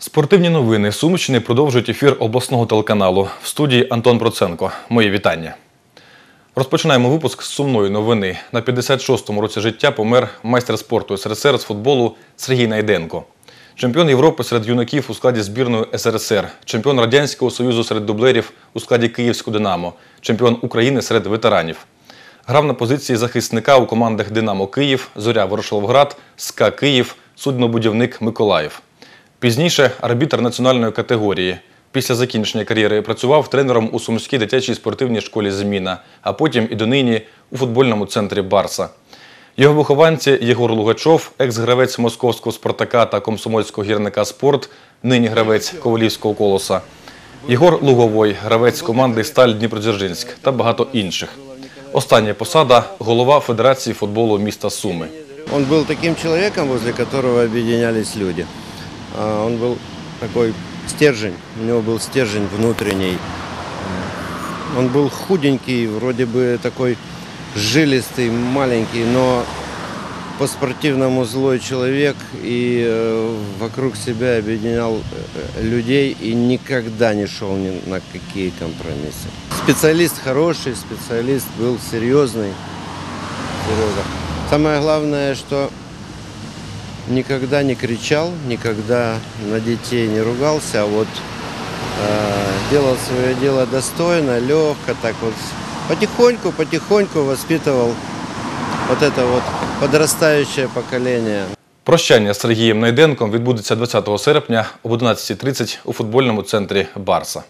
Спортивні новини Сумщини продовжують ефір обласного телеканалу. В студії Антон Проценко. Мої вітання. Розпочинаємо випуск з сумної новини. На 56-му році життя помер майстер спорту СРСР з футболу Сергій Найденко. Чемпіон Європи серед юнаків у складі збірної СРСР, чемпіон Радянського Союзу серед дублерів у складі Київського Динамо, чемпіон України серед ветеранів. Грав на позиції захисника у командах Динамо Київ, Зоря Ворошиловград, СКА Київ, суднобудівник Миколаїв. Пізніше арбітр національної категорії. Після закінчення кар'єри працював тренером у Сумській дитячій спортивній школі Зміна, а потім і донині у футбольному центрі Барса. Його вихованці Єгор Лугачов, екс-гравець московського Спартака та комсомольського гірника Спорт, нині гравець Ковалівського колоса. Єгор Луговой, гравець команди Сталь Дніпродзержинськ та багато інших. Остання посада голова Федерації футболу міста Суми. Он был таким человеком, возле которого объединялись люди. А, Он был такой стержень, у него был стержень внутренний. Он был худенький, вроде бы такой жилистый, маленький, но по-спортивному злой человек и э, вокруг себя объединял э, людей и никогда не шел ни на какие компромиссы. Специалист хороший, специалист был серьезный. Серьезно. Самое главное, что никогда не кричал, никогда на детей не ругался, а вот э, делал свое дело достойно, легко, так вот потихоньку, потихоньку воспитывал вот это вот подрастающее поколение. Прощання з Сергієм Найденком відбудеться 20 серпня об 11.30 у футбольному центрі Барса.